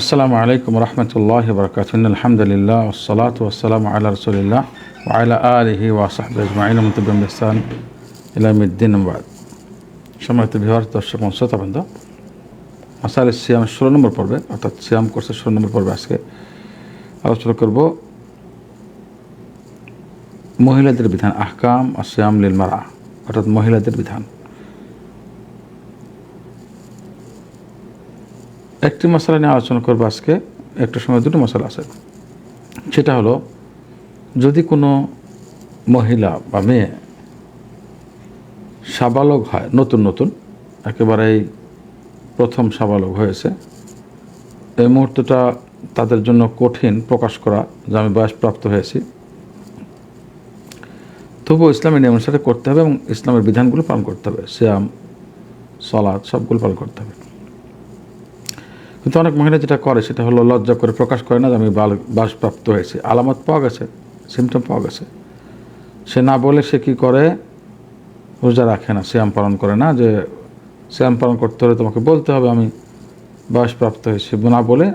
আসসালামু আলাইকুম রহমতুল্লাহ বরকাত আলহামদুলিল্লাহ ওসলাত ওসালাম আল্লাহ রসুলিল্লাহ ওয়াইলা আলহি ওয়াসাহব আজমাইন। মুতবিম ইহসান ইলামুদ্দিন বাদ, সম্মানিত বিহার দর্শক শ্রোতাবৃন্দ মাসাল সিয়াম ষোলো নম্বর পর্বে, অর্থাৎ সিয়াম কোর্সের ষোলো নম্বর পর্বে আজকে আলোচনা করব মহিলাদের বিধান, আহকাম আর সিয়াম লিল অর্থাৎ মহিলাদের বিধান। একটি মশলা নিয়ে আলোচনা করব আজকে। একটা সময় দুটো মশলা আছে। সেটা হলো, যদি কোনো মহিলা বা মেয়ে সাবালক হয়, নতুন নতুন, একেবারেই প্রথম সাবালক হয়েছে, এই মুহূর্তটা তাদের জন্য কঠিন প্রকাশ করা, যে আমি বয়সপ্রাপ্ত হয়েছি, তবুও ইসলামের নিয়ম অনুসারে করতে হবে এবং ইসলামের বিধানগুলো পালন করতে হবে। শ্যাম সলাদ সবগুলো পালন করতে হবে। কিন্তু অনেক মহিলা যেটা করে সেটা হলো লজ্জা করে প্রকাশ করে না যে আমি বাল বাসপ্রাপ্ত হয়েছি। আলামত পাওয়া গেছে সিমটম পাওয়া গেছে। সে না বলে সে কি করে? রোজা রাখে না শ্যাম পালন করে না যে শ্যাম পালন করতে হলে তোমাকে বলতে হবে আমি বয়সপ্রাপ্ত হয়েছি। না বলে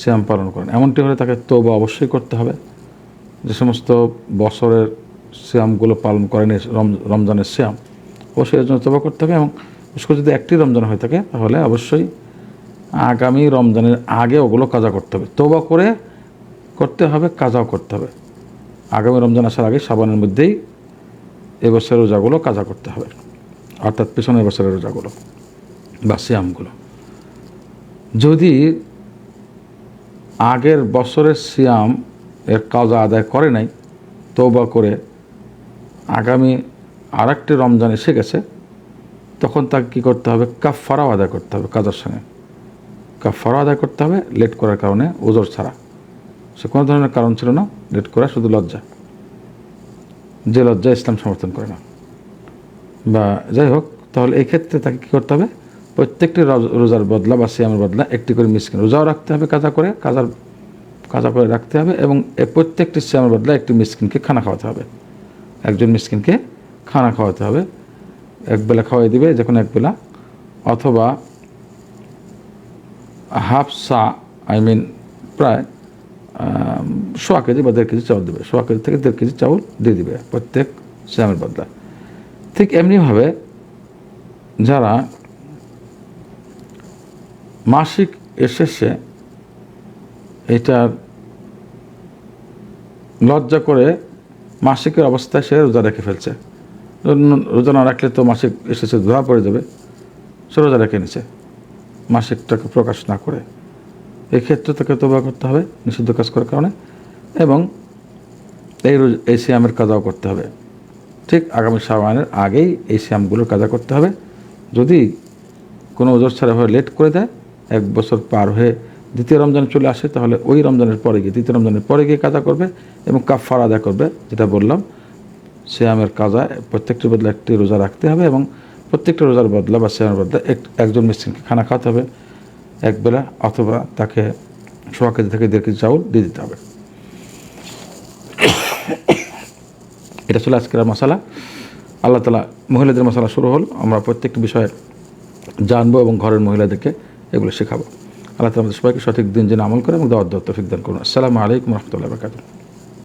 শ্যাম পালন করেন এমনটি হলে তাকে তৌবা অবশ্যই করতে হবে। যে সমস্ত বছরের শ্যামগুলো পালন করেন রমজানের শ্যাম অবশ্যই এর জন্য তবা করতে হবে এবং যদি একটি রমজান হয়ে থাকে তাহলে অবশ্যই আগামী রমজানের আগে ওগুলো কাজা করতে হবে। তবা করে করতে হবে, কাজাও করতে হবে। আগামী রমজান আসার আগে সাবানের মধ্যেই এবছরের রোজাগুলো কাজা করতে হবে। অর্থাৎ পেছনের বছরের রোজাগুলো বা সিয়ামগুলো। যদি আগের বছরের সিয়াম এর কাজা আদায় করে নাই তৌবা করে আগামী আর একটি রমজান এসে গেছে, তখন তাকে কী করতে হবে? কাফারাও আদায় করতে হবে কাজার সঙ্গে। কাফারা আদায় করতে হবে লেট করার কারণে ওজোর ছাড়া। সে কোনো ধরনের কারণ ছিল না লেট করা শুধু লজ্জা। যে লজ্জা ইসলাম সমর্থন করে না। বা যাই হোক, তাহলে এই ক্ষেত্রে তাকে কী করতে হবে? প্রত্যেকটি রোজার বদলা বা সিয়ামের বদলা একটি করে মিসকিন। রোজাও রাখতে হবে কাজা করে, কাজার, কাজা করে রাখতে হবে এবং প্রত্যেকটি সিয়ামের বদলা একটি মিসকিনকে খানা খাওয়াতে হবে। একজন মিসকিনকে খানা খাওয়াতে হবে। একবেলা খাওয়াই দিবে, যখন একবেলা অথবা হাফ সা আই মিন প্রায় সোয়া কেজি বা দেড় কেজি চাউল দেবে। সোয়া কেজি থেকে দেড় কেজি চাউল দিয়ে দিবে প্রত্যেক শ্যামের বদলা ঠিক এমনিভাবে যারা মাসিক এসেছে, এটার লজ্জা করে মাসিকের অবস্থায় সে রোজা রেখে ফেলছে। রোজা না রাখলে তো মাসিক এসেছে, ধোয়া পড়ে যাবে, সে রোজা রেখে নিছে। মাসিকটাকে প্রকাশ না করে। এক্ষেত্রে তাকে তোবা করতে হবে, নিষিদ্ধ কাজ করার কারণে, এবং এই রোজ এই শ্যামের কাজাও করতে হবে। ঠিক আগামী সাবানের আগেই এই শ্যামগুলোর কাজা করতে হবে। যদি কোনো ওজোর ছাড়া লেট করে দেয়, এক বছর পার হয়ে দ্বিতীয় রমজানে চলে আসে, তাহলে ওই রমজানের পরে গিয়ে, দ্বিতীয় রমজানের পরে গিয়ে কাজা করবে এবং কাফার আদায় করবে, যেটা বললাম শ্যামের কাজা প্রত্যেকটির বদলে একটি রোজা রাখতে হবে এবং প্রত্যেকটা রোজার বদলা বা শ্যামের বদলা একজন মিস্ত্রিকে খানা খাওয়াতে হবে একবেলা অথবা তাকে সোয়া কেজি থেকে দেড় কেজি চাউল দিয়ে দিতে হবে। এটা ছিল আজকের মশালা। আল্লাহ তালা মহিলাদের মশালা শুরু হল। আমরা প্রত্যেকটি বিষয়ে জানব এবং ঘরের মহিলাদেরকে এগুলো শেখাবো। আল্লাহ তালা আমাদের সবাইকে সঠিক দিন যেন আমল করে এবং দাওয়াত তৌফিক দান করুন। আসসালামু আলাইকুম রহমতুল্লাহ বরকাতুহ।